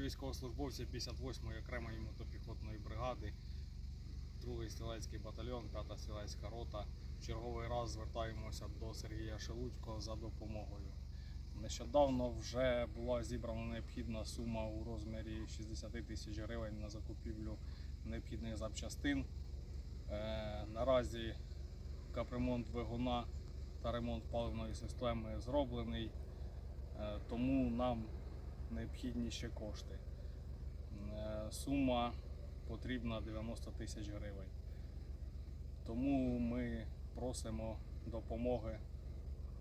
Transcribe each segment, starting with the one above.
військовослужбовці 58-ї окремої мотопіхотної бригади, 2-й стрілецький батальйон, 5-та стрілецька рота. В черговий раз звертаємося до Сергія Шелудько за допомогою. Нещодавно вже була зібрана необхідна сума у розмірі 60 тисяч гривень на закупівлю необхідних запчастин. Е, наразі капремонт двигуна та ремонт паливної системи зроблений, е, тому нам необхідні ще кошти. Е, Сума потрібна 90 тисяч гривень. Тому ми просимо допомоги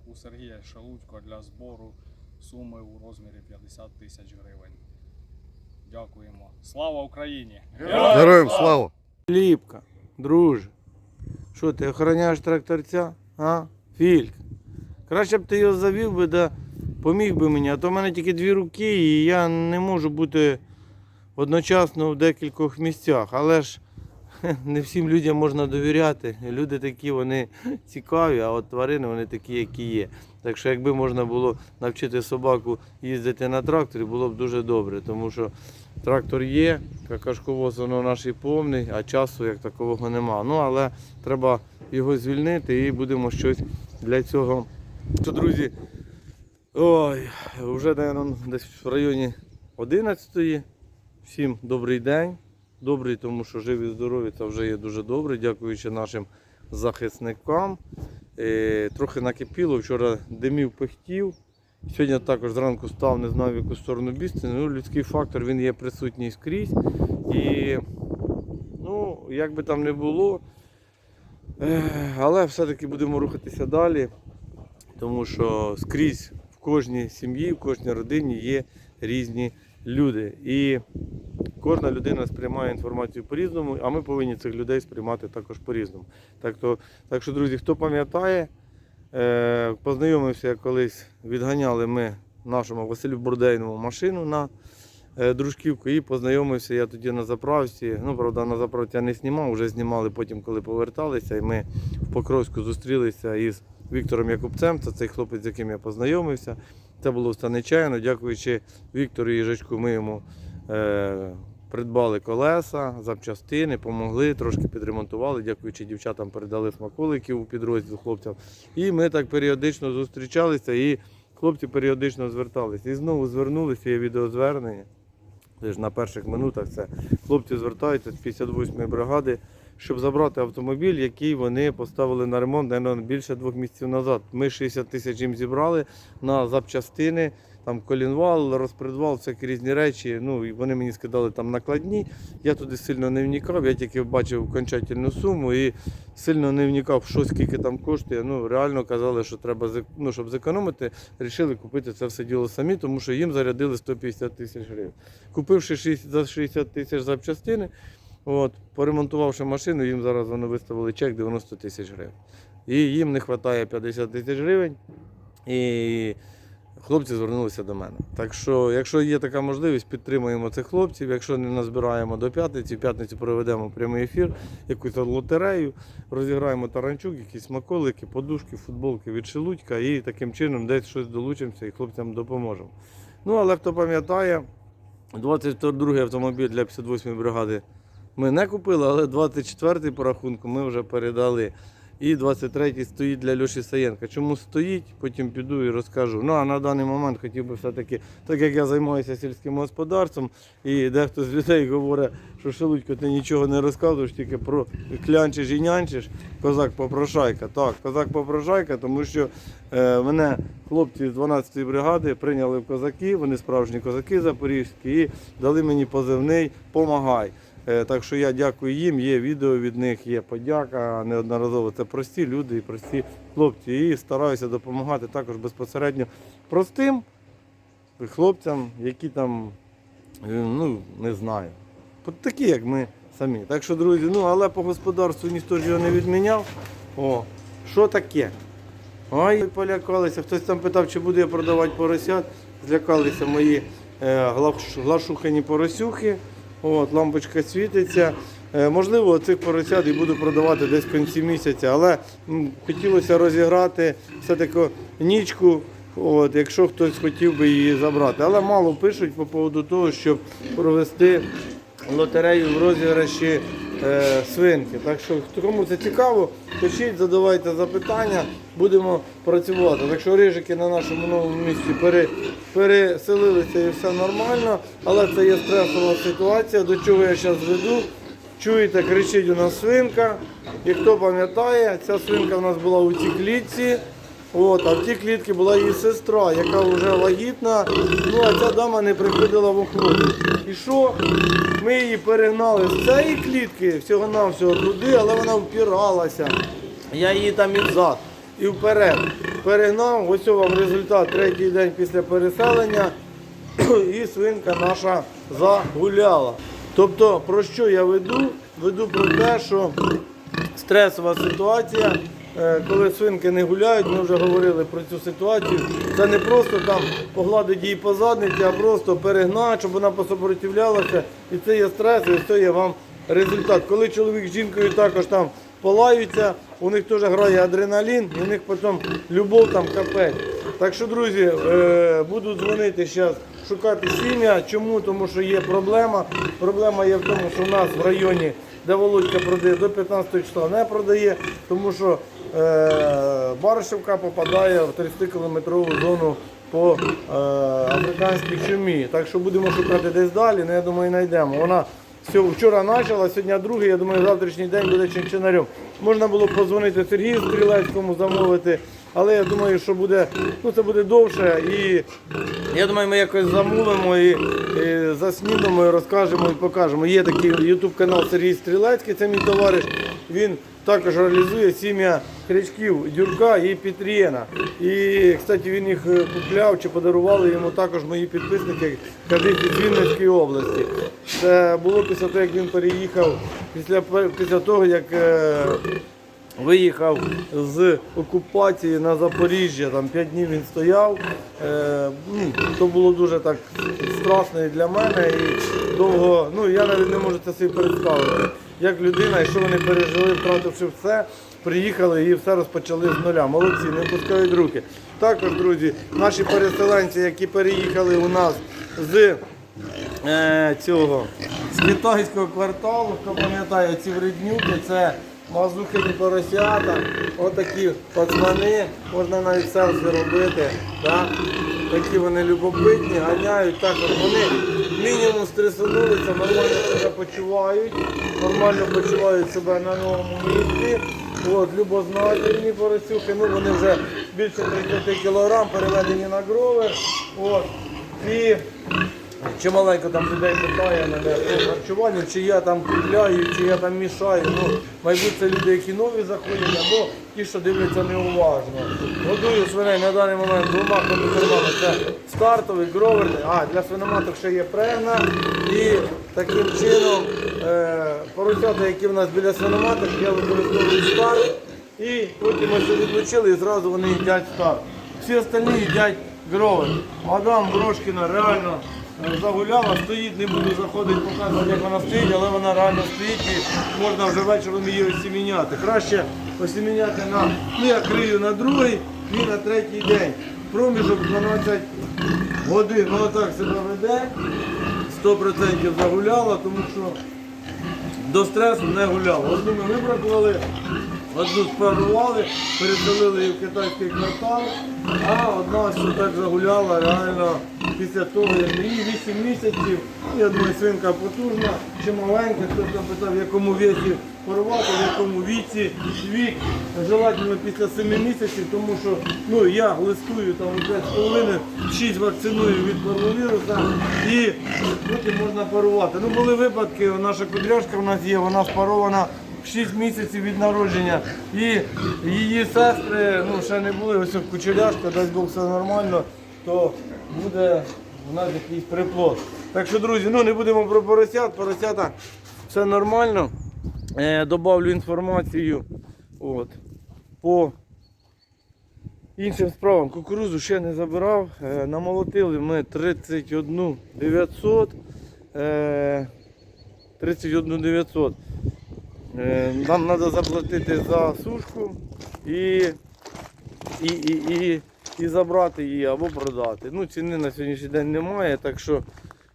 у Сергія Шалудько для збору суми у розмірі 50 тисяч гривень. Дякуємо. Слава Україні! Героям слава! Ліпка, друже. Що ти охороняєш тракторця? А? Фільк. Краще б ти його завів би, да поміг би мені, а то в мене тільки дві руки, і я не можу бути одночасно в декількох місцях. Але ж не всім людям можна довіряти. Люди такі, вони цікаві, а от тварини вони такі, які є. Так що якби можна було навчити собаку їздити на тракторі, було б дуже добре, тому що трактор є, какашковоз воно наш і повний, а часу як такового нема. Ну але треба його звільнити і будемо щось для цього. То, друзі, ой, вже, мабуть, десь в районі 11-ї. Всім добрий день. Добрий, тому що живі здорові це вже є дуже добре, дякуючи нашим захисникам. Е, трохи накипіло, вчора димів пихтів. Сьогодні також зранку став, не знав, в яку сторону бігти. Ну, людський фактор він є присутній скрізь. І ну, як би там не було, е, але все-таки будемо рухатися далі, тому що скрізь в кожній сім'ї, в кожній родині є різні люди. І кожна людина сприймає інформацію по-різному, а ми повинні цих людей сприймати також по-різному. Так, то, так що, друзі, хто пам'ятає, Е, Познайомився колись, відганяли ми нашому Василю Бурдейному машину на е, дружківку і познайомився я тоді на заправці. Ну, правда, на заправці я не знімав, вже знімали потім, коли поверталися. І ми в Покровську зустрілися із Віктором Якубцем. Це цей хлопець, з яким я познайомився. Це було все нечайно. Дякуючи Віктору Їжачку, ми йому е, придбали колеса, запчастини, помогли, трошки підремонтували. Дякуючи дівчатам, передали смаколиків у підрозділ хлопцям. І ми так періодично зустрічалися, і хлопці періодично зверталися. І знову звернулися, є відеозвернення. Це на перших минутах це хлопці звертаються з 58-ї бригади, щоб забрати автомобіль, який вони поставили на ремонт наверно, більше двох місяців назад. Ми 60 тисяч їм зібрали на запчастини, там колінвал, розпредвал, всякі різні речі. Ну, і вони мені скидали там накладні. Я туди сильно не вникав, я тільки бачив окончательну суму і сильно не вникав, що скільки там коштує. Ну, реально казали, що треба ну, щоб зекономити, вирішили купити це все діло самі, тому що їм зарядили 150 тисяч гривень. Купивши 60 за 60 тисяч запчастини, от, поремонтувавши машину, їм зараз вони виставили чек 90 тисяч гривень. І їм не вистачає 50 тисяч гривень. І хлопці звернулися до мене. Так що, якщо є така можливість, підтримуємо цих хлопців. Якщо не назбираємо до п'ятниці, в п'ятницю проведемо прямий ефір, якусь лотерею, розіграємо таранчук, якісь смаколики, подушки, футболки від Шелудька і таким чином десь щось долучимося і хлопцям допоможемо. Ну, але хто пам'ятає, 22-й автомобіль для 58-ї бригади ми не купили, але 24-й по рахунку ми вже передали. І 23-й стоїть для Льоші Саєнка. Чому стоїть, потім піду і розкажу. Ну а на даний момент хотів би все-таки, так як я займаюся сільським господарством, і дехто з людей говорить, що Шелудько, ти нічого не розказуєш, тільки про клянчиш і нянчиш. Козак попрошайка. Так, козак попрошайка, тому що е, мене хлопці з 12-ї бригади прийняли в козаки, вони справжні козаки запорізькі, і дали мені позивний Помагай. Е, Так що я дякую їм, є відео від них, є подяка неодноразово. Це прості люди і прості хлопці. І стараюся допомагати також безпосередньо простим хлопцям, які там, е, ну, не знаю, такі, як ми самі. Так що, друзі, ну але по господарству ніхто ж його не відміняв. О, що таке? Ой, полякалися. Хтось там питав, чи буду я продавати поросят. Злякалися мої е, глашухані поросюхи. От, лампочка світиться. Е, можливо, цих поросят і буду продавати десь в кінці місяця, але хотілося розіграти все-таки нічку От, якщо хтось хотів би її забрати. Але мало пишуть по поводу того, щоб провести лотерею в розіграші е, свинки. Так що кому це цікаво, пишіть, задавайте запитання, будемо працювати. Так що рижики на нашому новому місці пере, переселилися і все нормально, але це є стресова ситуація, до чого я зараз веду. Чуєте, кричить у нас свинка. І хто пам'ятає, ця свинка в нас була у цій клітці. От, а в тій клітці була її сестра, яка вже вагітна. Ну а ця дама не приходила в охорону. І що? Ми її перегнали з цієї клітки, всього-навсього туди, але вона впиралася. Я її там і взад, і вперед. Перегнав, ось вам результат третій день після переселення. і свинка наша загуляла. Тобто, про що я веду? Веду про те, що стресова ситуація, коли свинки не гуляють, ми вже говорили про цю ситуацію. Це не просто там погладити її по задниці, а просто перегнати, щоб вона посопротивлялася. І це є стрес, і це є вам результат. Коли чоловік з жінкою також там полаються, у них теж грає адреналін, і у них потім любов там капець. Так що, друзі, е, буду дзвонити зараз, шукати сім'я. Чому? Тому що є проблема. Проблема є в тому, що в нас в районі, де Володька продає, до 15 числа не продає, тому що е, Баришевка попадає в 30-кілометрову зону по е, африканській чумі. Так що будемо шукати десь далі, ну я думаю, знайдемо. Вона вчора почала, сьогодні другий, я думаю, завтрашній день буде чинчинарем. Можна було позвонити Сергію Стрілецькому, замовити, але я думаю, що буде, ну це буде довше. І я думаю, ми якось замовимо і, і заснімемо, і розкажемо і покажемо. Є такий YouTube канал Сергій Стрілецький, це мій товариш. Він також реалізує сім'я крючків Дюрка і Петрієна. І, кстати, він їх е, купляв чи подарували йому також мої підписники, кажуть, з Вінницької області. Це було після того, як він переїхав, після, після того, як е, виїхав з окупації на Запоріжжя, там 5 днів він стояв. Е, ну, то було дуже так страшно і для мене. І довго, ну я навіть не можу це собі представити. Як людина, і що вони пережили, втративши все, приїхали і все розпочали з нуля. Молодці, не пускають руки. Також, друзі, наші переселенці, які переїхали у нас з е, цього з китайського кварталу, хто пам'ятає ці вреднюки, це мазухині поросята, отакі пацани, можна навіть селфі робити. Так? Такі вони любопитні, ганяють, також вони мінімум стресанулися, нормально себе почувають, нормально почувають себе на новому місці. От, любознательні поросюхи, ну вони вже більше 30 кг переведені на гровер. От. І Чималенько там людей питає мене про харчування, чи я там купляю, чи я там мішаю. Ну, мабуть, це люди, які нові заходять, або ті, що дивляться неуважно. Годую свиней на даний момент двома кондитерами. Це стартовий, гроверний. А, для свиноматок ще є прегна. І таким чином е, поросята, які в нас біля свиноматок, я використовую старт. І потім ось відлучили і зразу вони їдять старт. Всі остальні їдять гровер. Мадам Брошкіна реально загуляла, стоїть, не буду заходити, показувати, як вона стоїть, але вона реально стоїть і можна вже вечором її осіміняти. Краще осіміняти на, ну я крию на другий і на третій день. Проміжок 12 годин, ну отак себе веде, 100% загуляла, тому що до стресу не гуляв. Одну ми вибракували, одну спарували, переселили її в китайський квартал, а одна ось так загуляла реально після того, як їй 8 місяців. Я думаю, свинка потужна, чи маленька, хтось там питав, в якому віці порвати, в якому віці вік. Желательно після 7 місяців, тому що ну, я листую там у 5,5, 6 вакциную від парвовіруса і потім можна парувати. Ну були випадки, наша кудряшка в нас є, вона спарована 6 місяців від народження. І її сестри ну, ще не були, ось кучеряшка, дасть Бог все нормально, то буде у нас якийсь приплод. Так що, друзі, ну не будемо про поросят, поросята все нормально. Е, добавлю інформацію от, по іншим справам. Кукурузу ще не забирав. Е, намолотили ми 31 900. Е, 31 900. Е, нам треба заплатити за сушку і, і, і, і і забрати її або продати. Ну, ціни на сьогоднішній день немає, так що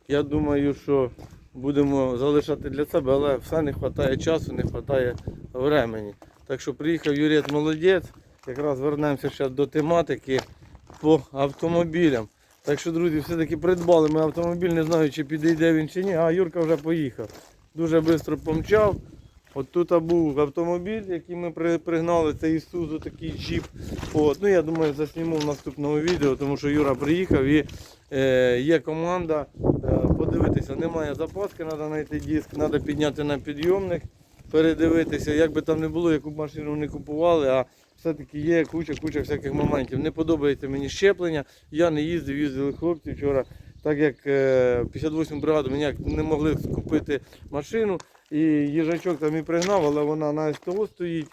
я думаю, що будемо залишати для себе, але все не вистачає часу, не вистачає времени. Так що приїхав Юрець молодець. Якраз вернемося ще до тематики по автомобілям. Так що, друзі, все-таки придбали ми автомобіль, не знаю, чи підійде він чи ні, а Юрка вже поїхав. Дуже швидко помчав. От тут був автомобіль, який ми пригнали, це Ісузу такий джіп. От. Ну, я думаю, засніму в наступному відео, тому що Юра приїхав і е, є команда. Е, подивитися, немає запаски, треба знайти диск, треба підняти на підйомник, передивитися, як би там не було, яку б машину не купували, а все-таки є куча, куча всяких моментів. Не подобається мені щеплення. Я не їздив, їздили хлопці вчора. Так як е, 58 бригаду мені не могли купити машину, і їжачок там і пригнав, але вона на СТО стоїть.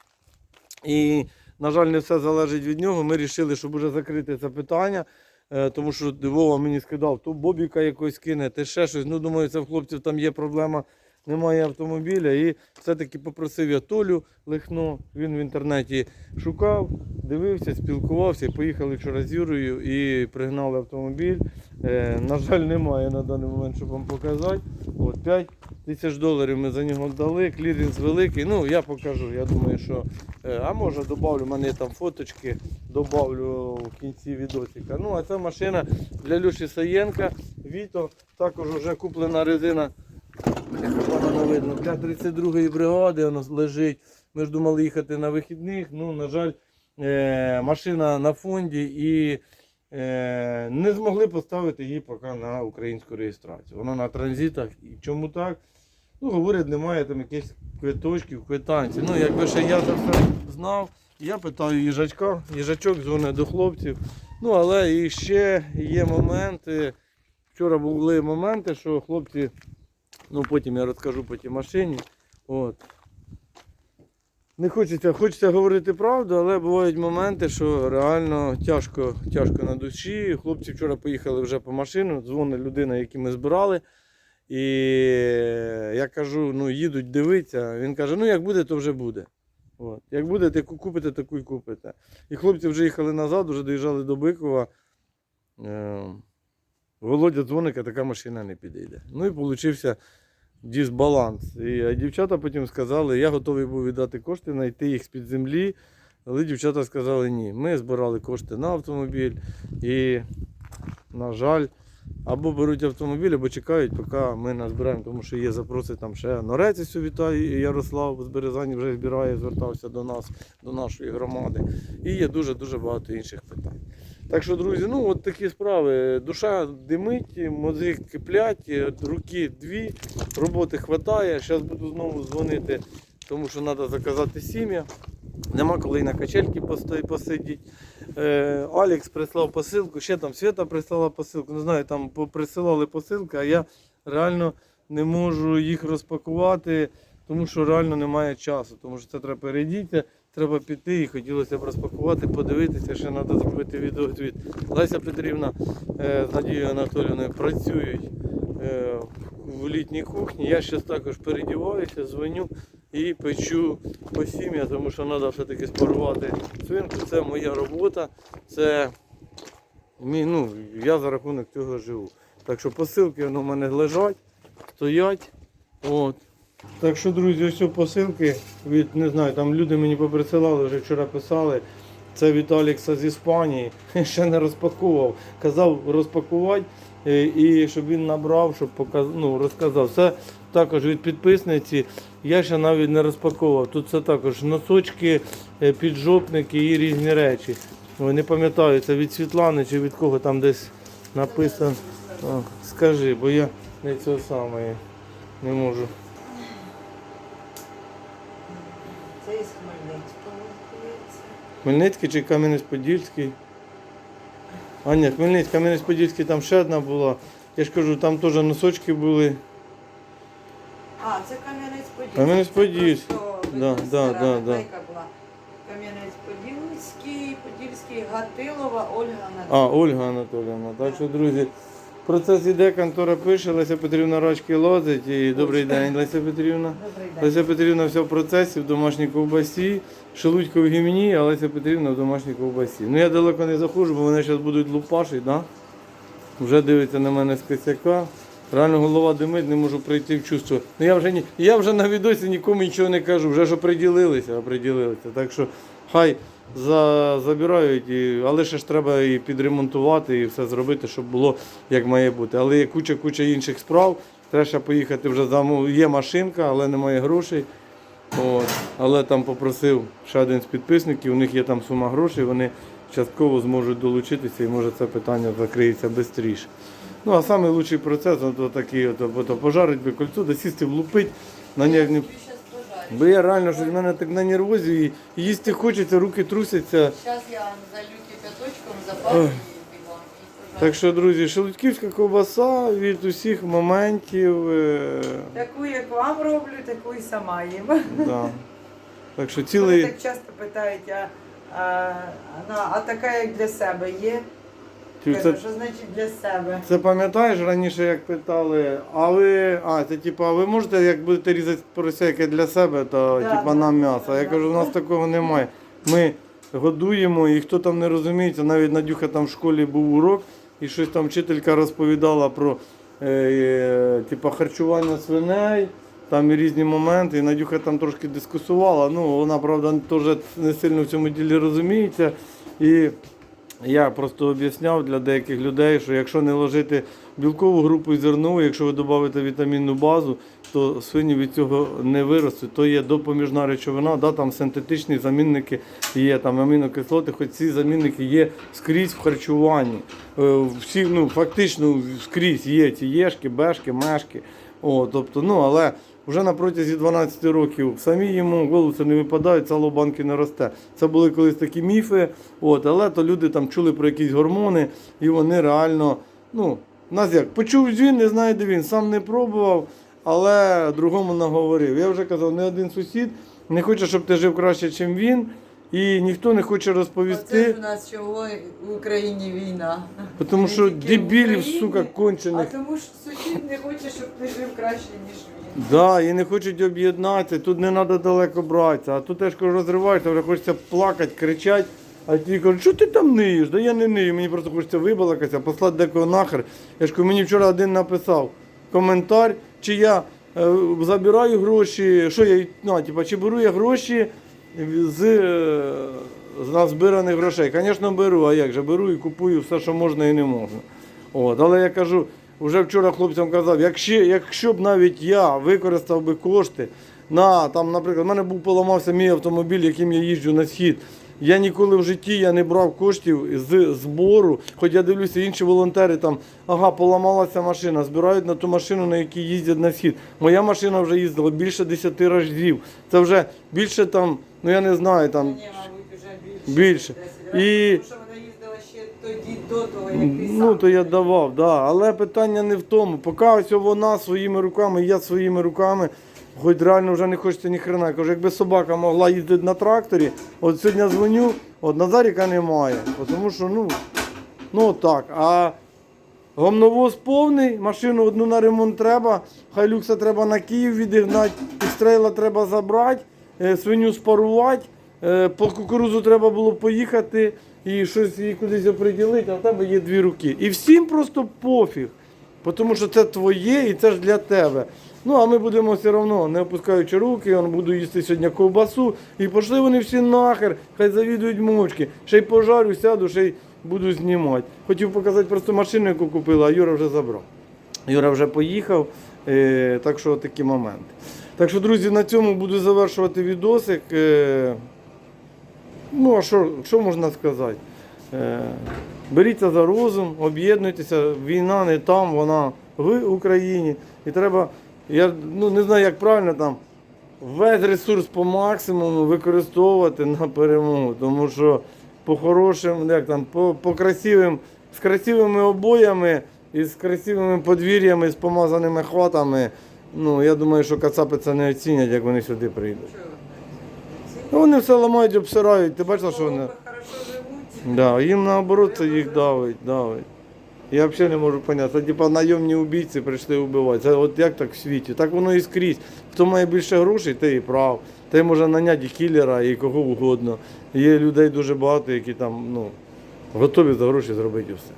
І, на жаль, не все залежить від нього. Ми вирішили, щоб вже закрити це питання. е, Тому що Вова мені скидав, то Бобіка якось кине, ти ще щось. Ну, думаю, це в хлопців там є проблема, немає автомобіля. І все-таки попросив я Толю Лихно. Він в інтернеті шукав, дивився, спілкувався. Поїхали вчора з Юрою і пригнали автомобіль. Е, на жаль, немає на даний момент, щоб вам показати. От 5 тисяч доларів ми за нього дали, клірінс великий. Ну, я покажу. Я думаю, що. е, А може добавлю, в мене там фоточки, добавлю в кінці відосика. Ну, а це машина для Люші Саєнка. Віто. Також вже куплена резина. Вона видно. Для 32-ї бригади воно лежить. Ми ж думали їхати на вихідних. Ну, на жаль, е, машина на фонді і е, не змогли поставити її поки на українську реєстрацію. Вона на транзитах. І чому так? Ну, говорять, немає там якихось квиточків, квитанцій. Ну, якби ще я це все знав, я питаю їжачка, їжачок дзвонить до хлопців. Ну, але і ще є моменти. Вчора були моменти, що хлопці, ну потім я розкажу по тій машині. От. Не хочеться, хочеться говорити правду, але бувають моменти, що реально тяжко, тяжко на душі. Хлопці вчора поїхали вже по машину, дзвонить людина, яку ми збирали. І я кажу, ну їдуть дивитися. Він каже, ну як буде, то вже буде. От. Як будете ку- купите, таку й купите. І хлопці вже їхали назад, вже доїжджали до Бикова. Е, Володя дзвонить, а така машина не підійде. Ну і вийшов дисбаланс. І а дівчата потім сказали, я готовий був віддати кошти, знайти їх з-під землі. Але дівчата сказали ні. Ми збирали кошти на автомобіль і, на жаль, або беруть автомобіль, або чекають, поки ми назбираємо, тому що є запроси там ще Норець ось вітає Ярослав з Березані вже збирає, звертався до нас, до нашої громади. І є дуже-дуже багато інших питань. Так що, друзі, ну от такі справи. Душа димить, мозги киплять, руки дві, роботи хватає. Зараз буду знову дзвонити, тому що треба заказати сім'я. Нема коли і на качельки посидіти. Е, Алекс прислав посилку, ще там Свята прислала посилку. Не знаю, там присилали посилки, а я реально не можу їх розпакувати, тому що реально немає часу. Тому що це треба перейдіти, треба піти і хотілося б розпакувати, подивитися, ще треба зробити відеозвіт. Леся Петрівна е, з Надією Анатолійовною працюють е, в літній кухні. Я зараз також передіваюся, дзвоню і печу по сім'я, тому що треба все-таки спарувати свинку. Це моя робота. Це мій, ну, я за рахунок цього живу. Так що посилки воно в мене лежать, стоять. От. Так що, друзі, ось посилки від, не знаю, там люди мені поприсилали, вже вчора писали. Це від Алекса з Іспанії. Ще не розпакував. Казав розпакувати е, і щоб він набрав, щоб показ... ну, розказав. Це також від підписниці. Я ще навіть не розпаковував. Тут це також носочки, е, піджопники і різні речі. Не пам'ятаю, це від Світлани чи від кого там десь написано. Скажи, бо я не цього саме не можу. Це із Хмельницького, здається. Хмельницький чи Кам'янець-Подільський? А ні, Хмельницький, Кам'янець-Подільський там ще одна була. Я ж кажу, там теж носочки були. А, це Кам'янець-Подільський. Кам'янець-Подільський. Да, да, да, да. була. Кам'янець-Подільський, Подільський, Гатилова, Ольга Анатолійовна. А, Ольга Анатоліївна. Так що, друзі, процес іде, контора пише, Леся Петрівна рачки лозить. І добрий день, Леся Петрівна. Добрий день. Леся Петрівна вся в процесі, в домашній ковбасі. Шелудько в гімні, а Леся Петрівна в домашній ковбасі. Ну я далеко не заходжу, бо вони зараз будуть лупашити, да? вже дивиться на мене з косяка. Реально голова димить, не можу прийти в чувство. Ну я вже ні, я вже на відосі нікому нічого не кажу, вже ж оприділилися, оприділилися. Так що хай за, забирають, і, але ще ж треба і підремонтувати, і все зробити, щоб було як має бути. Але є куча-куча інших справ. Треба ще поїхати вже замов. Є машинка, але немає грошей. От. Але там попросив ще один з підписників, у них є там сума грошей, вони частково зможуть долучитися і може це питання закриється швидше. Ну а найкращий процес то такий, от, от, пожарить би кольцо, да сісти влупить на нервні. Бо я реально що в мене так на нервозі і їсти хочеться, руки трусяться. Зараз я залю кипяточком, запалю і бігом. і. Так що, друзі, шелудьківська ковбаса від усіх моментів. Е, Таку, як вам роблю, таку і сама їм. да. Так що Вони так часто питають, а, а, ну, а така як для себе є? Ти Кажу, Це, що значить для себе? це пам'ятаєш раніше, як питали, а ви. А, це типа, а ви можете, як будете різати порося яке для себе, то Да, типа да, нам да, м'ясо. Я да. кажу, у нас такого немає. Ми годуємо, і хто там не розуміється, навіть Надюха там в школі був урок, і щось там вчителька розповідала про е, е, типа, харчування свиней. Там і різні моменти, і Надюха там трошки дискусувала. Ну, вона, правда, теж не сильно в цьому ділі розуміється. І я просто об'ясняв для деяких людей, що якщо не ложити білкову групу зернову, якщо ви додаєте вітамінну базу, то свині від цього не виростуть. То є допоміжна речовина, да, там синтетичні замінники є, там амінокислоти, хоч ці замінники є скрізь в харчуванні. Е, Всі, ну, фактично скрізь є ці єшки, бешки, мешки. О, тобто, ну, але вже на протязі 12 років самі йому голуси не випадають, сало банки не росте. Це були колись такі міфи, от, але то люди там чули про якісь гормони, і вони реально, ну, нас як, почув він, не знає, де він, сам не пробував, але другому наговорив. Я вже казав, не один сусід не хоче, щоб ти жив краще, ніж він, і ніхто не хоче Оце розповісти. ж у нас чого в Україні війна. Тому що дебілів, сука, А тому що сусід не хоче, щоб ти жив краще, ніж він. Да, і не хочуть об'єднатися, тут не треба далеко братися, а тут теж коли розриваєшся, вже хочеться плакати, кричати. А ті кажуть, що ти там ниєш? Да я не нию, мені просто хочеться вибалакатися, послати декого нахер. Я ж кажу, мені вчора один написав коментар, чи я е, забираю гроші, що я, ну, типа, чи беру я гроші з, е, з назбираних грошей. Звісно, беру, а як же беру і купую все, що можна і не можна. От, але я кажу, вже вчора хлопцям казав, якщо, якщо б навіть я використав би кошти на там, наприклад, в мене був поламався мій автомобіль, яким я їжджу на схід. Я ніколи в житті я не брав коштів з збору, хоч я дивлюся, інші волонтери там, ага, поламалася машина, збирають на ту машину, на якій їздять на схід. Моя машина вже їздила більше 10 разів. Це вже більше там, ну я не знаю, там більше. І- Тому що вона їздила ще тоді, до того, як ти Ну, то я давав, да. але питання не в тому. Поки ось вона своїми руками, я своїми руками, хоч реально вже не хочеться ні хрена. Я Кажу, якби собака могла їздити на тракторі, от сьогодні дзвоню, от Назаріка немає. Тому що, ну, ну так. А гомновоз повний, машину одну на ремонт треба, хайлюкса треба на Київ відігнати, підстрейла треба забрати, е, свиню спарувати, е, по кукурузу треба було поїхати і щось її кудись оприділити, а в тебе є дві руки. І всім просто пофіг. Тому що це твоє і це ж для тебе. Ну, а ми будемо все одно, не опускаючи руки, я буду їсти сьогодні ковбасу. І пішли вони всі нахер, хай завідують мовчки. Ще й пожарю, сяду, ще й буду знімати. Хотів показати просто машину, яку купила, а Юра вже забрав. Юра вже поїхав, е, так що такі моменти. Так що, друзі, на цьому буду завершувати відосик. Ну, а що, що можна сказати? Е, беріться за розум, об'єднуйтеся, війна не там, вона в Україні. І треба, я ну, не знаю, як правильно там, весь ресурс по максимуму використовувати на перемогу. Тому що по хорошим, як там, по, по красивим, з красивими обоями і з красивими подвір'ями, з помазаними хватами. Ну, я думаю, що кацапи це не оцінять, як вони сюди прийдуть. Ну, вони все ламають, обсирають. Ти бачила, що вони. Да, їм наоборот це їх давить, давить. Я взагалі не можу зрозуміти. Це типа найомні убійці прийшли вбивати. Це от як так в світі? Так воно і скрізь. Хто має більше грошей, той і прав. Той може наняти і кілера, і кого угодно. Є людей дуже багато, які там ну, готові за гроші зробити все.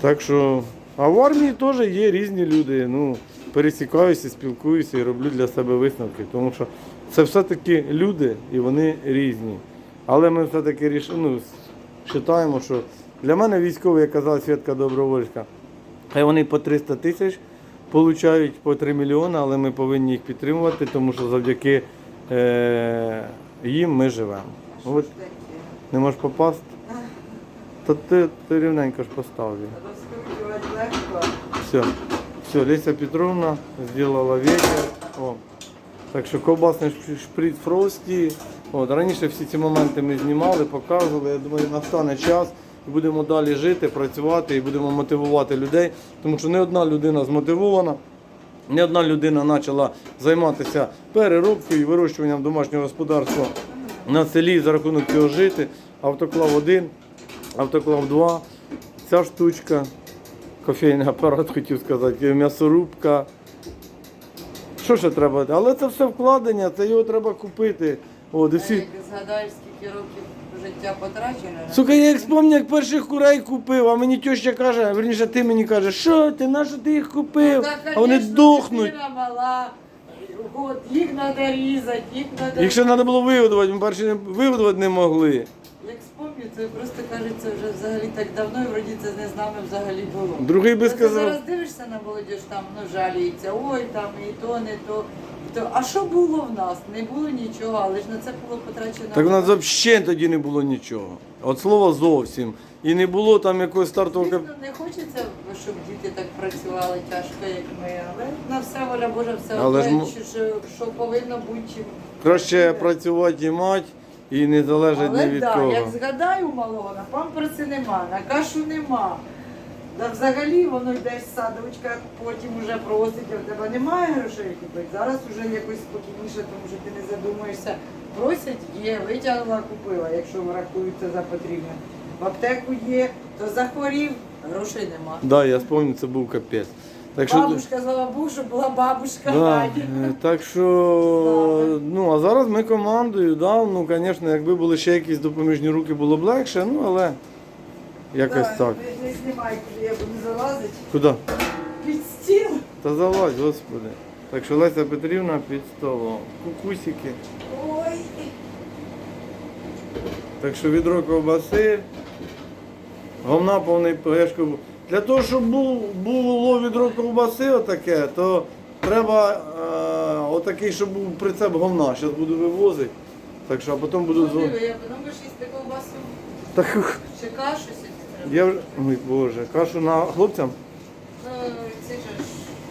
Так що, а в армії теж є різні люди. Ну, пересікаюся, спілкуюся і роблю для себе висновки. Тому що це все-таки люди і вони різні. Але ми все-таки ріш... ну, вважаємо, що для мене військові, як казала Святка Добровольська, хай вони по 300 тисяч получають по 3 мільйони, але ми повинні їх підтримувати, тому що завдяки е- їм ми живемо. От не можеш попасти. Та ти, ти рівненько ж поставлю. Все. Все, Леся Петровна зробила вечір. Так що ковбасний шп- шприц Фрості. От, раніше всі ці моменти ми знімали, показували. Я думаю, настане час і будемо далі жити, працювати і будемо мотивувати людей. Тому що не одна людина змотивована, не одна людина почала займатися переробкою і вирощуванням домашнього господарства на селі за рахунок цього жити. Автоклав 1, автоклав 2, ця штучка, кофейний апарат, хотів сказати, м'ясорубка. Що ще треба? Але це все вкладення, це його треба купити. От, і всі... Як згадаєш, скільки років життя потрачено. Сука, я як спомню, як перших курей купив, а мені теща каже, верніше ти мені кажеш, що ти, на що ти їх купив? Та, а вони конечно, дохнуть. дитина мала. От, їх треба різати, їх треба. Їх ще треба було вигодувати, ми перші не- вигодувати не могли. Це просто кажеться вже взагалі так давно, і вроді це не з нами взагалі було. Другий би Та ти зараз дивишся на молодіж, там ну, жаліється, ой, там і то, не то. І то. А що було в нас? Не було нічого, але ж на це було потрачено. Так у нас взагалі тоді не було нічого. От слова зовсім. І не було там якогось стартового кап- Звісно, не хочеться, щоб діти так працювали тяжко, як ми, але на все воля Божа, все Але ж одно, що, що, повинно бути. Чим... Краще працювати і мати, і не залежить Але ні від да, кого. як згадаю малого, на памперси нема, на кашу нема. Да взагалі воно йдеш в садочка, потім вже просить, а в тебе немає грошей купити. Зараз вже якось спокійніше, тому що ти не задумуєшся. Просять, є, витягнула, купила, якщо рахується за потрібне. В аптеку є, то захворів, грошей нема. Да, я пам'ятаю, це був капець. Так що, Бабушка, слава Богу, що була бабушка. да, е, так що, ну, а зараз ми командою, да, ну, звісно, якби були ще якісь допоміжні руки, було б легше, ну, але якось Да, так. Не, не знімай, я буду залазити. Куди? Під стіл. Та залазь, господи. Так що Леся Петрівна під столом. Кукусики. Ой. Так що відро ковбаси, говна повний пешку. Для того, щоб було відро ковбаси отаке, то треба е, отакий, щоб був прицеп говна. Зараз буду вивозити. Так що, а потім буду дзвонити. я будеш їсти ковбасу. Так, Чи кашу сьогодні треба? я вже. Ой Боже, кашу на хлопцям? Ну, ці ж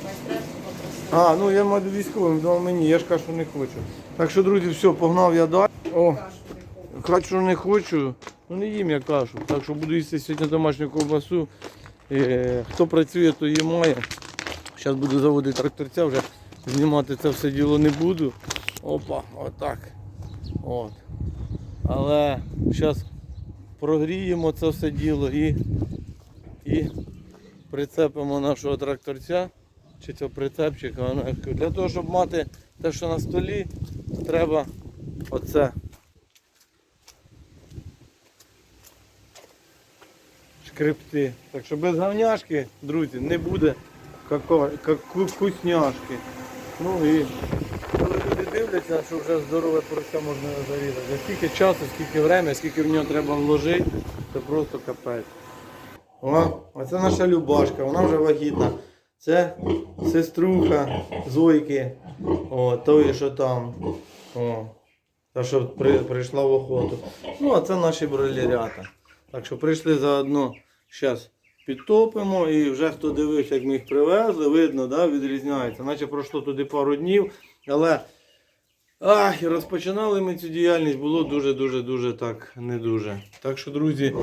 майстерство попросили. А, ну я маю військовим, думав мені, я ж кашу не хочу. Так що, друзі, все, погнав я далі. О, Кашу не хочу. кашу не хочу, ну не їм я кашу. Так що буду їсти сьогодні домашню ковбасу. Е, хто працює, то її має. Зараз буду заводити тракторця, вже знімати це все діло не буду. Опа, отак. От. Але зараз прогріємо це все діло і, і прицепимо нашого тракторця чи цього прицепчика. Для того, щоб мати те, що на столі, треба оце. Шкребти. Так що без говняшки, друзі, не буде вкусняшки. Ну і коли люди дивляться, що вже здорове порося можна зарізати. Скільки часу, скільки время, скільки в нього треба вложити, це просто капець. О, оце наша Любашка, вона вже вагітна. Це сеструха Зойки, о, тої, що там. О, та, що при, прийшла в охоту. Ну, а це наші бролерята. Так що прийшли заодно, зараз підтопимо і вже хто дивився, як ми їх привезли, видно, да, відрізняється. Наче пройшло туди пару днів, але ах, розпочинали ми цю діяльність, було дуже-дуже дуже так не дуже. Так що, друзі,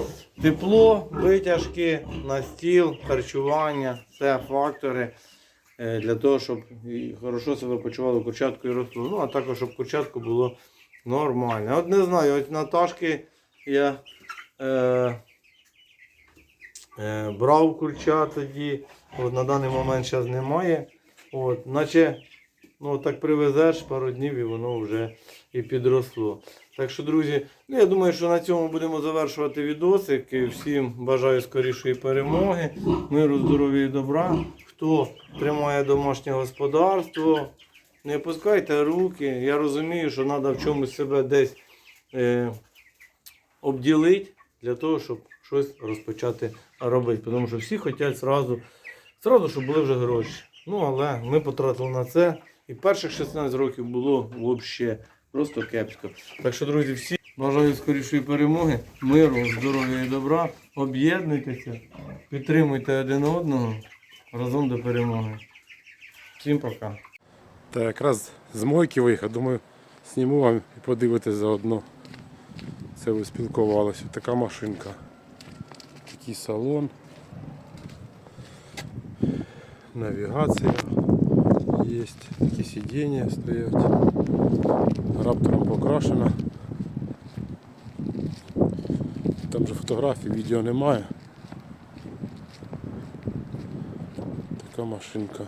тепло, витяжки, на стіл, харчування, це фактори е, для того, щоб і хорошо себе почувало курчатку і росло. Ну, а також, щоб курчатку було нормально. От не знаю, от Наташки я е, е, брав курча тоді. От, на даний момент зараз немає. От, наче ну, так привезеш пару днів і воно вже і підросло. Так що, друзі, ну, я думаю, що на цьому будемо завершувати відосик. Всім бажаю скорішої перемоги, миру, здоров'я і добра. Хто тримає домашнє господарство, не пускайте руки. Я розумію, що треба в чомусь себе десь е, обділити для того, щоб щось розпочати робити. Тому що всі хочуть зразу, зразу, щоб були вже гроші. Ну, але ми потратили на це. І перших 16 років було взагалі просто кепсько. Так що, друзі, всі бажаю скорішої перемоги, миру, здоров'я і добра. Об'єднуйтеся, підтримуйте один одного разом до перемоги. Всім пока. Та якраз з мойки виїхав, думаю, зніму вам і подивитись заодно. Це ви спілкувалися. Така машинка. Такий салон. Навігація є. Такі сидіння стоять. Раптором покрашена. Там же фотографій, відео немає. Така машинка.